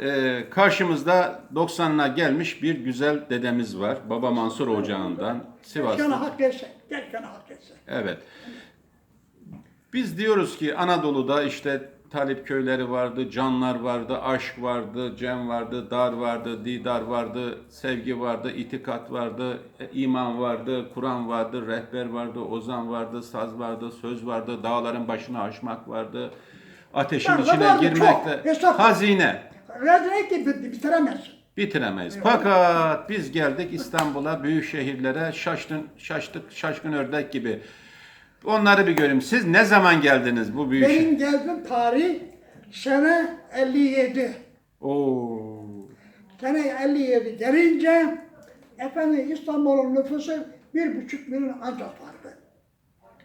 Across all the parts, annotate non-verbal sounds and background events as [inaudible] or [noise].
Ee, karşımızda 90'ına gelmiş bir güzel dedemiz var. Baba Mansur Ocağı'ndan Gene Sivas'ta. hak etse. Gel gene hak etse. Evet. Biz diyoruz ki Anadolu'da işte talip köyleri vardı, canlar vardı, aşk vardı, cem vardı, dar vardı, didar vardı, sevgi vardı, itikat vardı, e, iman vardı, Kur'an vardı, rehber vardı, ozan vardı, saz vardı, söz vardı, dağların başına aşmak vardı, ateşin içine vardı, çok. Estağfurullah. hazine. Ki bit- bitiremezsin. Bitiremeyiz. Fakat biz geldik İstanbul'a, büyük şehirlere, şaştın, şaştık, şaşkın ördek gibi. Onları bir göreyim. Siz ne zaman geldiniz bu büyük şehir? Benim geldiğim tarih sene 57. Oo. Sene 57 gelince efendim İstanbul'un nüfusu bir buçuk milyon ancak vardı.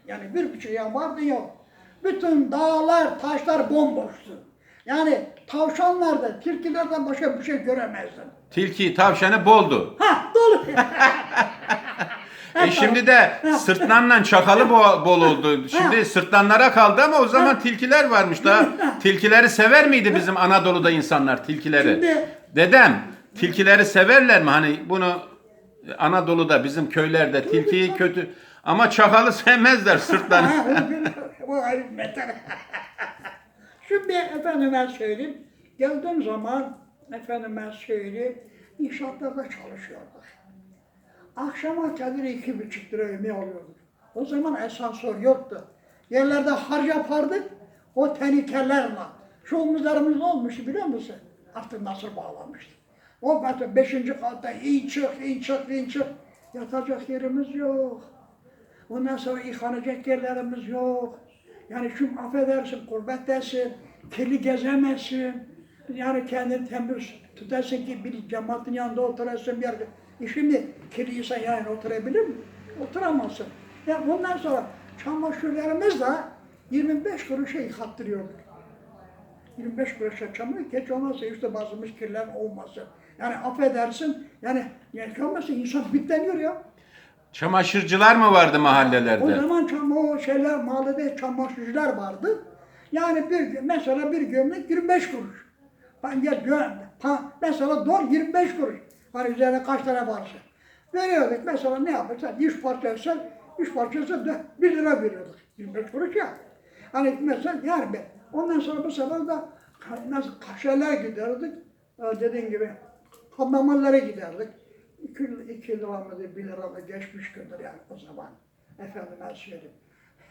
Yani bir buçuk ya vardı yok. Bütün dağlar, taşlar bomboştu. Yani tavşanlarda, tilkilerden başka bir şey göremezdin. Tilki, tavşanı boldu. Ha dolu. E şimdi de sırtlanla çakalı bo- bol oldu. Şimdi sırtlanlara kaldı ama o zaman tilkiler varmış da. Tilkileri sever miydi bizim Anadolu'da insanlar tilkileri? Şimdi- Dedem, tilkileri severler mi? Hani bunu Anadolu'da bizim köylerde tilkiyi kötü ama çakalı sevmezler sırtlanı. Ha, Bu ayrı bir mesele. Şimdi efendime söyleyeyim, geldiğim zaman efendime söyleyeyim, inşaatlarda çalışıyorduk. Akşama kadar iki buçuk lira yemeği alıyorduk. O zaman esansör yoktu. Yerlerde harc yapardık, o tenikelerle. Şu omuzlarımız olmuştu biliyor musun? Artık nasıl bağlamıştı. O mesela beşinci katta in çık, in çık, in çık. Yatacak yerimiz yok. Ondan sonra yıkanacak yerlerimiz yok. Yani şu affedersin, gurbettesin, kirli gezemezsin. Yani kendini temiz tutasın ki bir cemaatin yanında oturasın bir yerde. E şimdi kirliyse yani oturabilir mi? Oturamazsın. Ya bundan sonra çamaşırlarımız da 25 kuruşa yıkattırıyorduk. 25 kuruşa çamur geç olmazsa işte bazımız kirler olmasın. Yani affedersin, yani yıkamasın insan bitleniyor ya. Çamaşırcılar mı vardı O mahallelerde? zaman çam o şeyler mahallede çamaşırcılar vardı. Yani bir mesela bir gömlek 25 kuruş. Ben gel gö- pa, mesela don 25 kuruş. Hani üzerine kaç tane varsa. Veriyorduk mesela ne yaparsan 100 parçaysa 100 parçası da 1 lira veriyorduk. 25 kuruş ya. Hani mesela yani be- ondan sonra bu sefer de nasıl kaşeler giderdik. Ee, Dediğin gibi hamamalara giderdik. 2, 2 lira mıydı, 1 lira mı geçmiş gündür yani o zaman. Efendime söyleyeyim.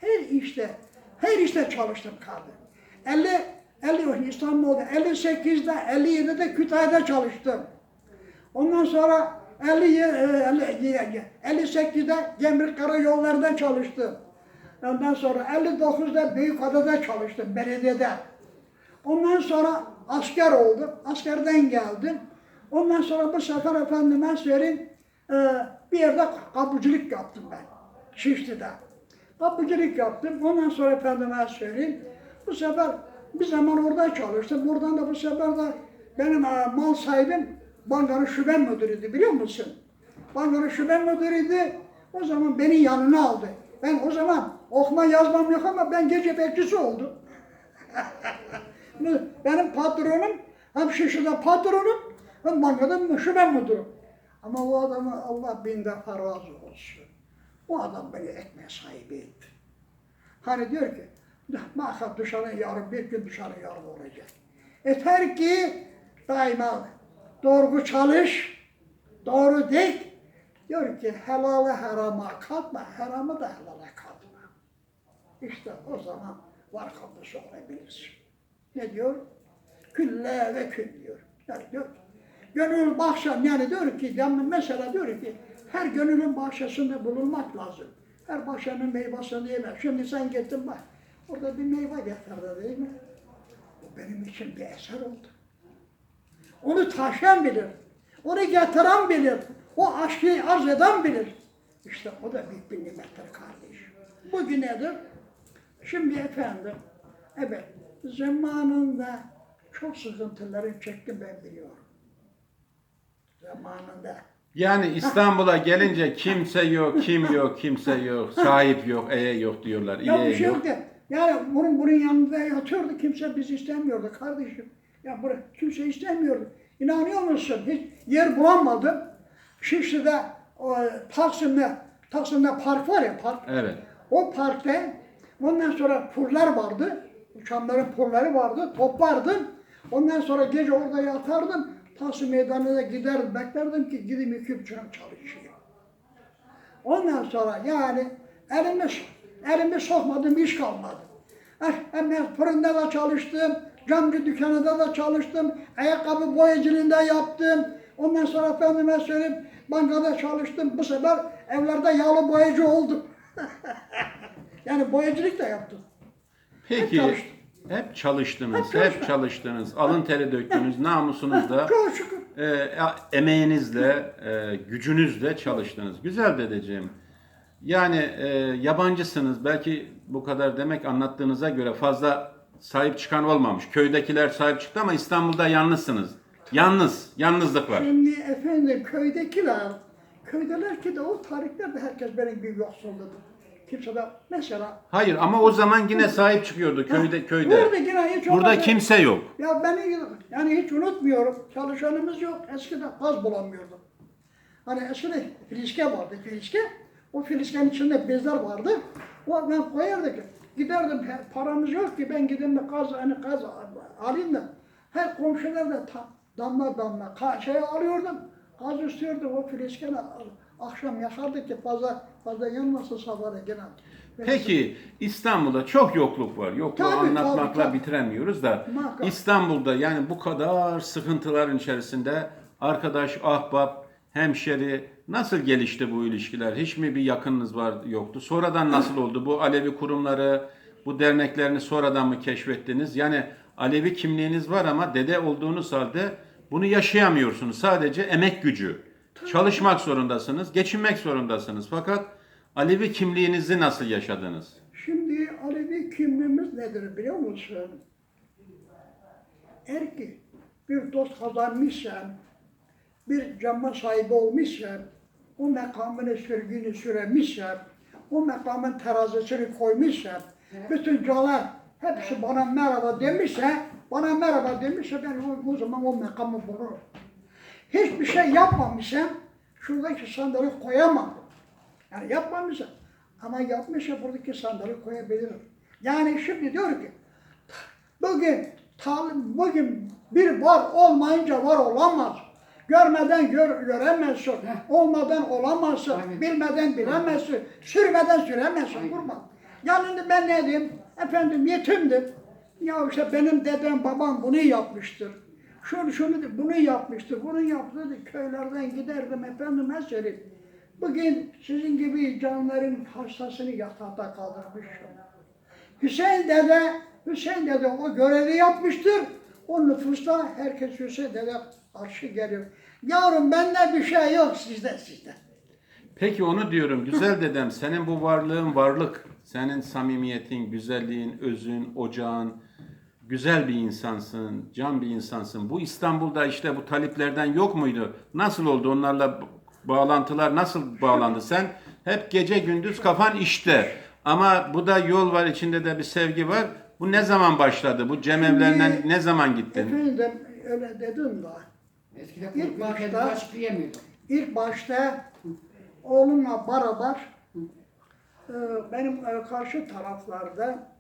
Her işte, her işte çalıştım kaldım. 50, 50 İstanbul'da, 58'de, 57'de Kütahya'da çalıştım. Ondan sonra 50, e, 50, 58'de Gemir Karayollar'da çalıştım. Ondan sonra 59'da Büyükada'da çalıştım, belediyede. Ondan sonra asker oldum. Askerden geldim. Ondan sonra bu sefer efendime söyleyeyim e, bir yerde kapıcılık yaptım ben. Şişli'de. Kapıcılık yaptım. Ondan sonra efendime söyleyeyim bu sefer bir zaman orada çalıştım. Buradan da bu sefer de benim e, mal sahibim bankanın şube müdürüydü biliyor musun? Bankanın şube müdürüydü. O zaman beni yanına aldı. Ben o zaman okuma yazmam yok ama ben gece bekçisi oldum. [laughs] Benim patronum hem Şişli'de patronum hem bankada şube müdürüm. Ama o adamı Allah bin defa razı olsun. O adam beni ekmeğe sahibi etti. Hani diyor ki, mahkam dışarı yarın, bir gün dışarı yarın olacak. Yeter ki daima doğru çalış, doğru dik. Diyor ki helalı harama katma, haramı da helala katma. İşte o zaman var kapısı olabilirsin. Ne diyor? Külle ve kül diyor. Yani diyor gönül bahşen yani diyor ki, mesela diyor ki, her gönülün bahçesinde bulunmak lazım. Her bahçenin meyvesini yemez. Şimdi sen gittin bak, orada bir meyve getirdi değil mi? Bu benim için bir eser oldu. Onu taşıyan bilir. Onu getiren bilir. O aşkı arz eden bilir. İşte o da büyük bir nimettir kardeş. Bugün nedir? Şimdi efendim, evet zamanında çok sıkıntıları çektim ben biliyorum. Zamanında. Yani İstanbul'a gelince kimse yok, kim yok, kimse yok, sahip yok, eye yok diyorlar, Ya bir iye şey yok. yok ki. Yani bunun bunun yanında yatıyordu kimse bizi istemiyordu kardeşim. Ya buraya kimse istemiyordu. İnanıyor musun? Hiç yer bulamadım. Şişli'de o, Taksim'de Taksim'de park var ya park. Evet. O parkta ondan sonra pullar vardı. Uçanların pulları vardı. Toplardım. Ondan sonra gece orada yatardım. Taksim meydanına giderdim. Beklerdim ki iki buçuk çalışayım. Ondan sonra yani elimi, elimi sokmadım iş kalmadı. Eh, Hem fırında da çalıştım, camcı dükkanında da çalıştım, ayakkabı boyacılığında yaptım. Ondan sonra efendime söyleyeyim, bankada çalıştım. Bu sefer evlerde yağlı boyacı oldum. [laughs] yani boyacılık da yaptım. Peki çalıştım. Hep çalıştınız, Hep hep, çalıştınız. Alın teri döktünüz, namusunuzla, [laughs] Çok şükür. e, emeğinizle, e, gücünüzle çalıştınız. Güzel dedeciğim. Yani e, yabancısınız. Belki bu kadar demek anlattığınıza göre fazla sahip çıkan olmamış. Köydekiler sahip çıktı ama İstanbul'da yalnızsınız. Yalnız, yalnızlık var. Şimdi efendim köydekiler, köydeler ki de o tarihlerde herkes benim gibi yoksulladı. Kimse de mesela Hayır ama o zaman yine sahip çıkıyordu köyde köyde. Burada yine hiç Burada kimse yok. Ya beni yani hiç unutmuyorum. Çalışanımız yok. Eskiden gaz bulamıyordum. Hani eskiden filiske vardı filiske. O filiskenin içinde bezler vardı. O ben koyardık. Giderdim he- paramız yok ki ben gideyim de gaz hani gaz alayım da. Her komşular da ta, damla damla ka, şey alıyordum. Gaz istiyordum o filiskeyle akşam yakardık ki fazla fazla yanmasın sabahına gene. Peki İstanbul'da çok yokluk var. Yokluğu Tabii, anlatmakla tabii, tabii. bitiremiyoruz da Muhakkak. İstanbul'da yani bu kadar sıkıntıların içerisinde arkadaş, ahbap, hemşeri nasıl gelişti bu ilişkiler? Hiç mi bir yakınınız var yoktu? Sonradan nasıl oldu? Bu Alevi kurumları, bu derneklerini sonradan mı keşfettiniz? Yani Alevi kimliğiniz var ama dede olduğunuz halde bunu yaşayamıyorsunuz. Sadece emek gücü. Çalışmak zorundasınız, geçinmek zorundasınız. Fakat Alevi kimliğinizi nasıl yaşadınız? Şimdi Alevi kimliğimiz nedir biliyor musun? Eğer ki bir dost kazanmışsan, bir cama sahibi olmuşsan, o makamını sürgünü süremişsen, o makamın terazisini koymuşsan, bütün canlar hepsi bana merhaba demişse, bana merhaba demişse ben o, o zaman o makamı bulurum. Hiçbir şey yapmamışsam, şuradaki sandalye koyamam. Yani yapmamışım. Ama yapmışsa buradaki sandalye koyabilirim. Yani şimdi diyor ki bugün talim bugün bir var olmayınca var olamaz. Görmeden gör, göremezsin. Olmadan olamazsın. Aynen. Bilmeden bilemezsin. Sürmeden süremezsin. Kurban. Yani ben ne diyeyim? Efendim yetimdim. Ya işte benim dedem babam bunu yapmıştır. Şunu şunu bunu yapmıştır. Bunu yaptı. Köylerden giderdim efendim her şey. Bugün sizin gibi canların hastasını yatakta kaldırmışım. Hüseyin dede, Hüseyin dede o görevi yapmıştır. O nüfusta herkes Hüseyin dede karşı geliyor. Yavrum bende bir şey yok sizde sizde. Peki onu diyorum güzel dedem senin bu varlığın varlık, senin samimiyetin, güzelliğin, özün, ocağın, güzel bir insansın, can bir insansın. Bu İstanbul'da işte bu taliplerden yok muydu? Nasıl oldu onlarla bağlantılar nasıl bağlandı? Sen hep gece gündüz kafan işte. Ama bu da yol var içinde de bir sevgi var. Bu ne zaman başladı? Bu cemevlerine Şimdi- ne zaman gittin? Efendim öyle dedim da. Eskiden İlk başta- kendisi açıklayamıyordu. İlk başta oğlumla beraber e, benim e, karşı taraflarda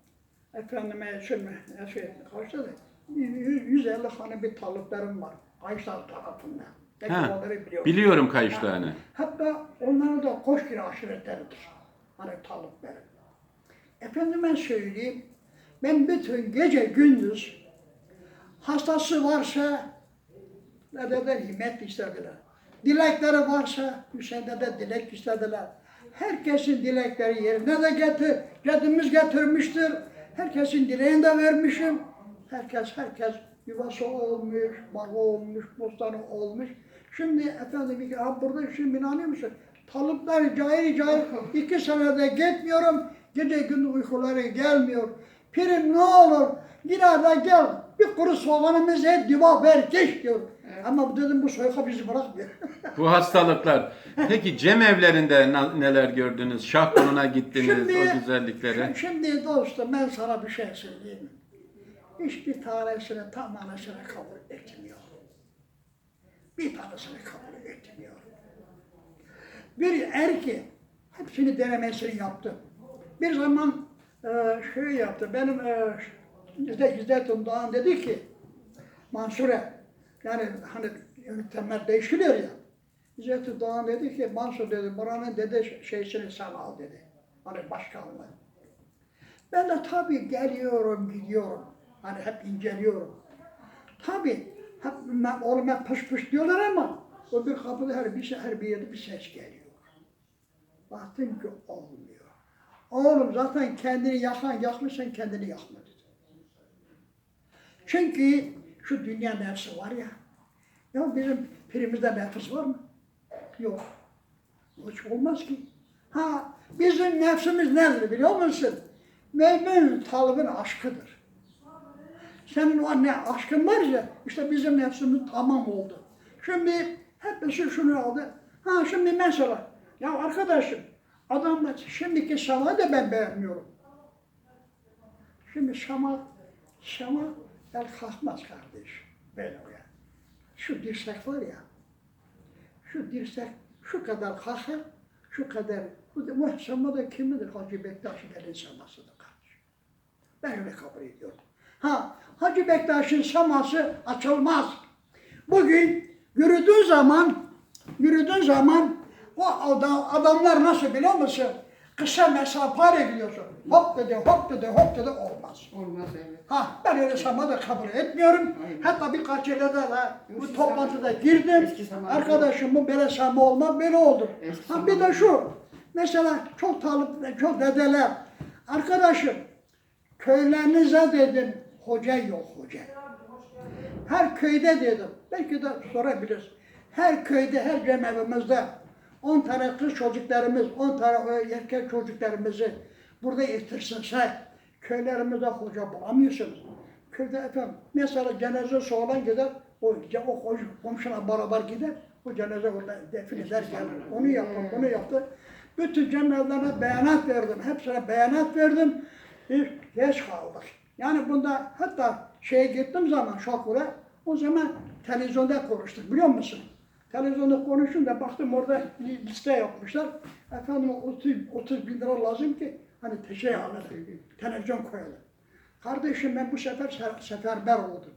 efendime şimdi şey, karşıda da 150 hane bir taliplerim var. Kayışlar tarafında. Belki Ha, onları biliyorum. biliyorum kayışlarını. Hatta onların da Koşkiri aşiretleridir. Hani talipleri. Efendime söyleyeyim, ben bütün gece gündüz hastası varsa dededen himmet istediler. Dilekleri varsa Hüseyin'de de dilek istediler. Herkesin dilekleri yerine de getir, Cedimiz getirmiştir. Herkesin dileğini de vermişim. Herkes herkes yuvası olmuş, bağı olmuş, bostanı olmuş. Şimdi efendim ha burada şimdi inanıyor musun? Talıklar cayır cayır iki senede gitmiyorum. Gece gündüz uykuları gelmiyor. Pirim ne olur yine de gel bir kuru soğanımız et diva ver geç diyor. Ama dedim bu soyka bizi bırakmıyor. Bu hastalıklar. Peki cem evlerinde na- neler gördünüz? Şahkonuna gittiniz Şimdi- o güzellikleri. Şimdi dostum ben sana bir şey söyleyeyim. hiçbir tanesini tam manasıyla kabul etmiyor. Bir tanesini kabul etmiyor. Bir erki hepsini denemesini yaptı. Bir zaman e, şey yaptı, benim e, İzzet, Doğan dedi ki, Mansur'e, yani hani yönetimler değişiliyor ya, İzzet Doğan dedi ki, Mansur dedi, buranın dedi şeysini sen al dedi. Hani başkanlığı. Ben de tabii geliyorum, gidiyorum. Hani hep inceliyorum. Tabii hep ben, oğlum hep pış pış diyorlar ama o bir kapıda her bir, her bir yerde bir ses geliyor. Baktım ki olmuyor. Oğlum zaten kendini yakan yakmışsan kendini yakma dedi. Çünkü şu dünya nefsi var ya. Ya bizim pirimizde nefis var mı? Yok. Hiç olmaz ki. Ha bizim nefsimiz nedir biliyor musun? Mümin talibin aşkıdır. Senin o ne aşkın var ya işte bizim nefsimiz tamam oldu. Şimdi hepsi şunu aldı. Ha şimdi mesela ya arkadaşım adamlar şimdiki Şam'ı da ben beğenmiyorum. Şimdi Şam'a Şam'a el kalkmaz kardeş. Böyle ya. Şu dirsek var ya. Şu dirsek şu kadar kalkar, şu kadar. Bu da bu Şam'a da kimidir? Hacı Bektaş'ın elin şamasıdır kardeş. Ben öyle kabul ediyorum. Ha, Hacı Bektaş'ın şaması açılmaz. Bugün yürüdüğün zaman, yürüdüğün zaman o adam, adamlar nasıl biliyor musun? Kısa mesafe gidiyorsun. Hop dedi, hop dedi, hop dedi olmaz. Olmaz evet. Ha ben öyle şama da kabul etmiyorum. Aynen. Hatta birkaç yerde de bu toplantıda girdim. eski şama- Arkadaşım bu böyle şama olmaz, böyle olur. Eski Ha bir de şu. Mesela çok talip, çok dedeler. Arkadaşım köylerinize dedim hoca yok hoca. Her köyde dedim. Belki de sorabiliriz. Her köyde, her cemevimizde 10 tane kız çocuklarımız, 10 tane erkek çocuklarımızı burada yetiştirsek köylerimizde hoca bulamıyorsunuz. Köyde efendim mesela cenaze olan gider, o, o komşu- komşuna beraber gider, o cenaze orada defin eder gelir. Onu yaptım, bunu yaptı. Bütün cenazene beyanat verdim, hepsine beyanat verdim. Hiç geç kaldık. Yani bunda hatta şeye gittim zaman Şokur'a, o zaman televizyonda konuştuk biliyor musun? Televizyonda konuşunca baktım orada bir liste yapmışlar. Efendim 30, 30 bin lira lazım ki hani şey alalım, televizyon koyalım. Kardeşim ben bu sefer se- seferber oldum.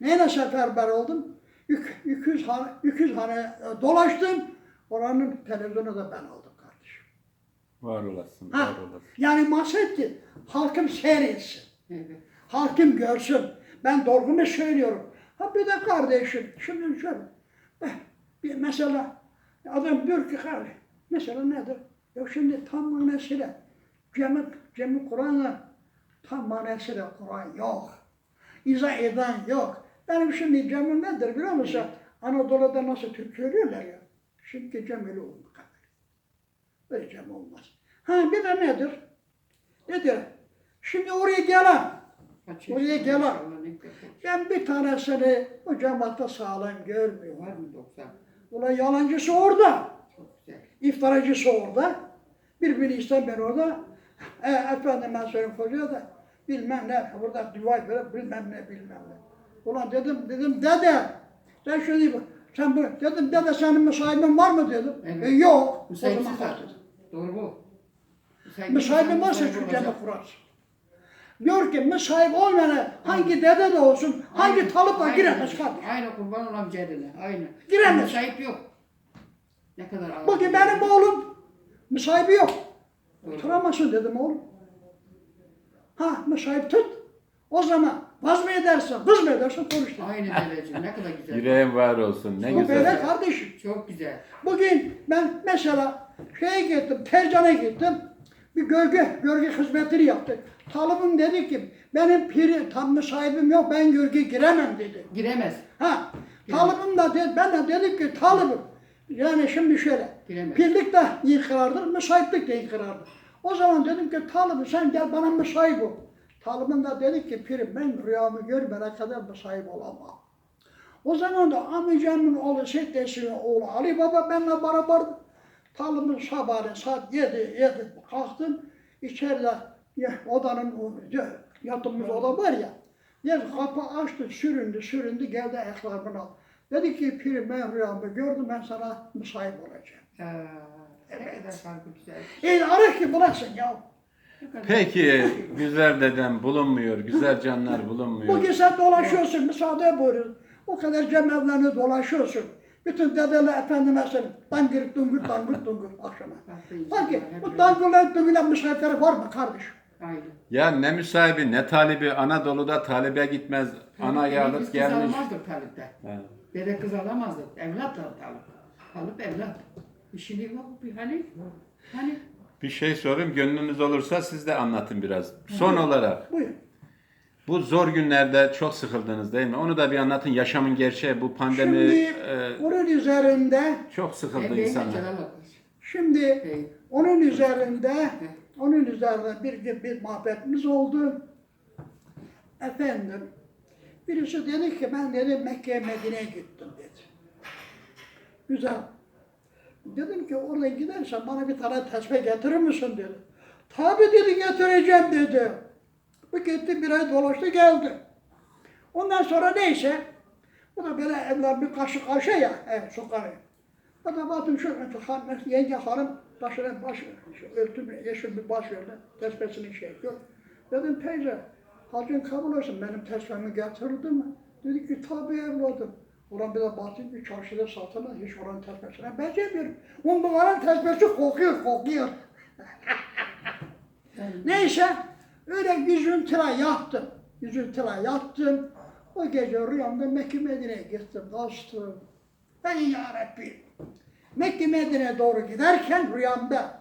Neyle seferber oldum? Yük, 200 hane, 200 hane e, dolaştım. Oranın televizyonu da ben aldım kardeşim. Var olasın, Ha, var olasın. yani maksat ki halkım seyretsin. Evet. Halkım görsün. Ben doğrumu söylüyorum. Ha bir de kardeşim, şimdi şöyle. Bir mesela adam diyor ki kardeş, mesela nedir? Ya şimdi tam manasıyla cemi, cemi Kur'an'la tam manasıyla Kur'an yok. İzah eden yok. Benim şimdi cemi nedir biliyor musun? Anadolu'da nasıl Türk söylüyorlar ya. Şimdi cemili olmuyor. Böyle cemi olmaz. Ha bir de nedir? Nedir? Şimdi oraya gelen Oraya yaşında gel ha. maşallah, ne kadar. ben bir tanesini bu cemaatte sağlam görmüyorum. Var mı 90? Ulan yalancısı orada, iftaracısı orada. Birbirini istemem orada. E, efendim ben söyleyeyim hocaya da bilmem ne, burada dua verip bilmem ne bilmem ne. Ulan dedim, dedim dede, sen şunu diyeyim, sen bu, dedim dede senin müsahibin var mı dedim. Evet. E, yok. Müsaitsiz kalktı. Doğru bu. Müsait- Müsahibin varsa şu cemi kurarsın. Diyor ki müsahip olmayana hangi dede de olsun, hangi Aynen, talıp da aynen. giremez kardeş. Aynı kurban olan cedine. Aynı. Giremez. Müsait yok. Ne kadar ağır. Bugün benim oğlum müsahibi yok. Doğru. Oturamazsın dedim oğlum. Ha müsahip tut. O zaman vaz mı edersin, kız mı edersin konuştum. Aynı dedeciğim. Ne kadar güzel. Yüreğin var olsun, ne Bu böyle güzel. kardeşim. Çok güzel. Bugün ben mesela şeye gittim, Tercan'a gittim. Bir gölge, gölge hizmetini yaptık. Talibim dedi ki, benim piri, tam müsahibim yok, ben gölge giremem dedi. Giremez. Ha, talibim de dedi, ben de dedim ki talibim. Yani şimdi şöyle, Giremez. pirlik de inkırardır, müsahiplik de inkırardır. O zaman dedim ki talibim sen gel bana müsahip ol. Talibim de dedi ki pirim ben rüyamı görmene kadar müsahip olamam. O zaman da amcamın oğlu Seddesi'nin oğlu Ali Baba benimle beraberdi. Talibim sabahleyin saat 7, 7 kalktım. İçeride ya, odanın yatımız oda var ya. Yer kapı açtı, süründü, süründü, geldi ayaklarımın. Dedi ki pirim ben rüyamda gördüm ben sana müsait olacağım. Aa, Evet. Ne kadar farklı güzel. E ara ki bulasın ya. Peki güzel dedem bulunmuyor, güzel canlar bulunmuyor. Bugün sen dolaşıyorsun, müsaade buyurun. O kadar cemevlerini dolaşıyorsun. Bütün dedeler efendime söyleyeyim. Dangır dungur [laughs] dangır dungur akşama. Sanki bu dangırlar dungurlar misafiri var mı kardeşim? Aynen. Ya ne müsahibi ne talibi Anadolu'da talibe gitmez. Ana yağlık kız gelmiş. alamazdık talipte. Ha. Dede kız alamazdık. Evlatla talip. Talip evlat. Bir şey yok bir hani. Hani Bir şey sorayım gönlünüz olursa siz de anlatın biraz. Son olarak Buyur. Bu zor günlerde çok sıkıldınız değil mi? Onu da bir anlatın. Yaşamın gerçeği bu pandemi Şimdi e, onun üzerinde, çok sıkıldı Emeğine insanlar. celal olsun. şimdi Hey. onun üzerinde, onun üzerinde bir bir, bir muhabbetimiz oldu. Efendim, birisi dedi ki ben dedi Mekke'ye Medine'ye gittim dedi. Güzel. Dedim ki oraya gidersen bana bir tane tesbih getirir misin dedi. Tabi dedi getireceğim dedi. Bu gitti bir ay dolaştı geldi. Ondan sonra neyse bu da böyle evler bir kaşı kaşı ya evet sokarı. O da baktım şu yenge hanım başına baş şu örtüm yeşil bir baş verdi. Tesbihini şey yok. Dedim teyze hacın kabul olsun benim tesbihimi getirdi mi? Dedi ki tabi evladım. Ulan bir de baktım ki çarşıda satılır hiç oranın tesbihine benzemiyorum. Onun bunların tesbihsi kokuyor kokuyor. [laughs] Neyse öyle yüzüntüle yattım. Yüzüntüle yattım. O gece rüyamda Mekke Medine'ye gittim dostum. Ey ya Rabbi. Mekke Medine'ye doğru giderken rüyamda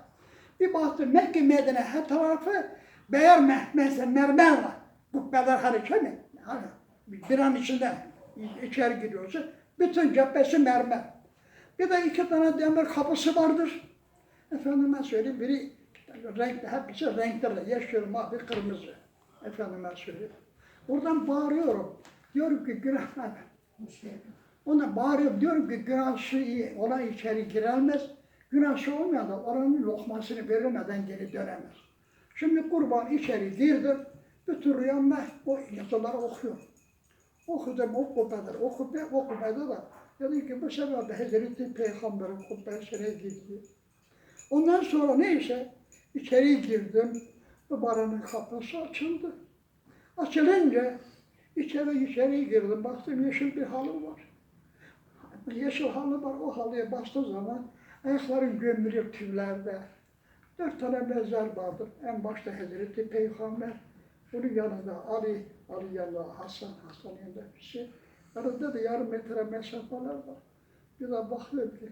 bir baktım Mekke Medine her tarafı beyaz mehmese mermer var. Kubbeler hani şey mi? Hani bir an içinde içeri giriyorsun. Bütün cephesi mermer. Bir de iki tane demir kapısı vardır. Efendime söyleyeyim biri renkli, hepsi renkli, yeşil, mavi, kırmızı. Efendime söyleyeyim. Buradan bağırıyorum. Diyorum ki günah Ona bağırıyorum diyorum ki günahsı iyi olan içeri giremez. Günahsı olmayan da oranın lokmasını verilmeden geri dönemez. Şimdi kurban içeri girdim. Bütün rüyamda o yazıları okuyorum. Okudum o kubbedir. O kubbe, o kubbede de dedim ki bu sefer de Hazreti Peygamber'in kubbesine gitti. Ondan sonra neyse içeri girdim. Baranın kapısı açıldı. Açılınca içeri içeri girdim. Baktım yeşil bir halı var. Yeşil halı var. O halıya bastığı zaman ayaklarım gömülür tüylerde. Dört tane mezar vardır. En başta Hazreti Peygamber. Bunun yanında Ali, Ali yanında Hasan, Hasan yanında şey. Arada da yarım metre mesafeler var. Bir de baktım ki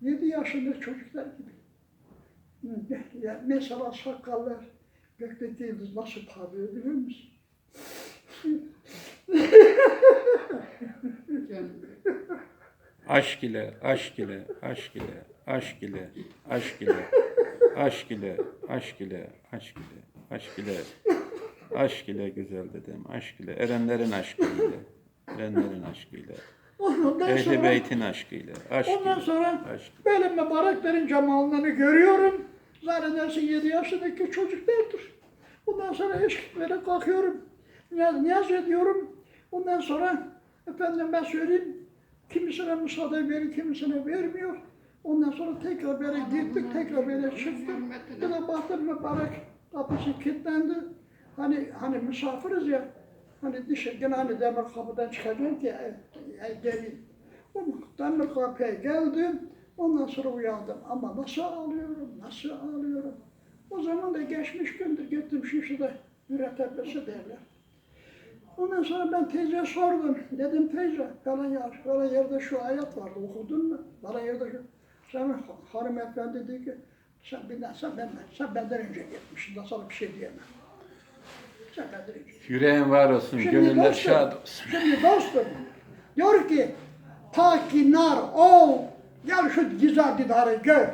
yedi yaşında çocuklar gibi. Ya mesela sakallar gökte değiliz nasıl parlıyor biliyor musun? Aşk ile, aşk ile, aşk ile, aşk ile, aşk ile, aşk ile, aşk ile, aşk ile, aşk ile, aşk ile güzel dedim, aşk ile, erenlerin aşkıyla, erenlerin aşkıyla, Ondan ehli sonra, beytin aşkıyla, aşk ondan ile, sonra aşk böyle mübareklerin cemallerini görüyorum. Zannedersin yedi yaşındaki çocuklardır. Ondan sonra eşkitlere kalkıyorum. Niyaz, niyaz ediyorum. Ondan sonra efendim ben söyleyeyim. Kimisine müsaade verir, kimisine vermiyor. Ondan sonra tekrar böyle gittik, tekrar böyle çıktık. Bir de baktım mübarek kapısı kilitlendi. Hani hani misafiriz ya. Hani dışarı gene hani demir kapıdan çıkacaksın ki e, e, geleyim. O demir kapıya geldim. Ondan sonra uyandım. Ama nasıl ağlıyorum, nasıl ağlıyorum. O zaman da geçmiş gündür. Gittim Şişli'de mürettebesi derler. Ondan sonra ben teyzeye sordum. Dedim teyze falan yer, falan yerde şu ayet vardı okudun mu? Falan yerde şu. Sen hanımefendi dedi ki sen benden, sen benden, sen benden önce gitmişsin. Da sana bir şey diyemem. Sen benden önce. Yüreğin var olsun, Şimdi gönüller dostum, şad olsun. Şimdi dostum diyor ki pakinar ol gel şu güzel didarı gör.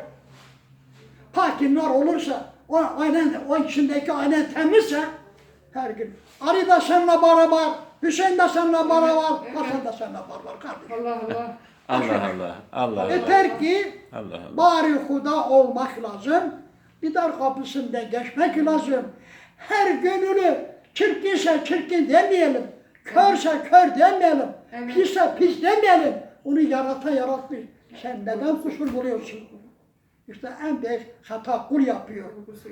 Pakinar olursa o aynen o içindeki aynen temizse her gün Ali da seninle beraber, Hüseyin de seninle beraber, Hasan da seninle beraber kardeşim. Allah Allah. [laughs] Allah Allah, Allah Allah, Yeter ki Allah Allah. bari huda olmak lazım. Didar kapısında geçmek lazım. Her gönülü çirkinse çirkin demeyelim. Körse kör demeyelim. Pisse pis demeyelim. Onu yaratan yaratmış. Sen neden kusur buluyorsun? İşte en büyük hata kul yapıyor.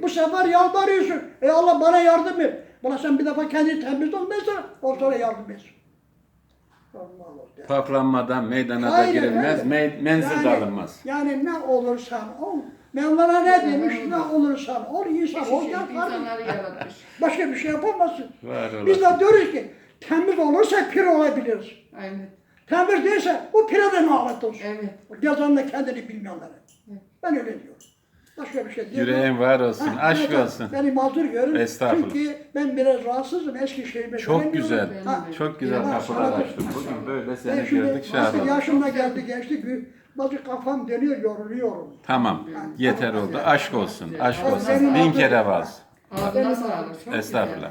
Bu sefer yalvarıyorsun. Ey Allah bana yardım et. Buna sen bir defa kendi temiz ol mesela. O sonra yardım et. Paklanmadan meydana da Aynen girilmez, me- menzil de alınmaz. Yani ne olursan ol. Mevlana ne demiş? Ne olursan ol. insan ol. Yaratmış. [laughs] Başka bir şey yapamazsın. Var Biz de diyoruz ki temiz olursa pir olabiliriz. Aynen. Temiz değilse bu pire de lanet olsun. Evet. Yazan da kendini bilmeyenlere. Evet. Ben öyle diyorum. Başka bir şey değil. Yüreğin var olsun, Ha, aşk evet, olsun. Beni mazur görün. Estağfurullah. Çünkü ben biraz rahatsızım. Eski şeyimi Çok göremiyorum. güzel, Ha, çok güzel Ha, kapılar sana- açtın. Bugün böyle Ben seni şimdi gördük, artık olduk. yaşım da geldi geçti. Bir, bazı kafam dönüyor, yoruluyorum. Tamam, yeter oldu. Aşk olsun, aşk olsun. Bin kere var. Ağzına sağlık. Çok güzel. Estağfurullah.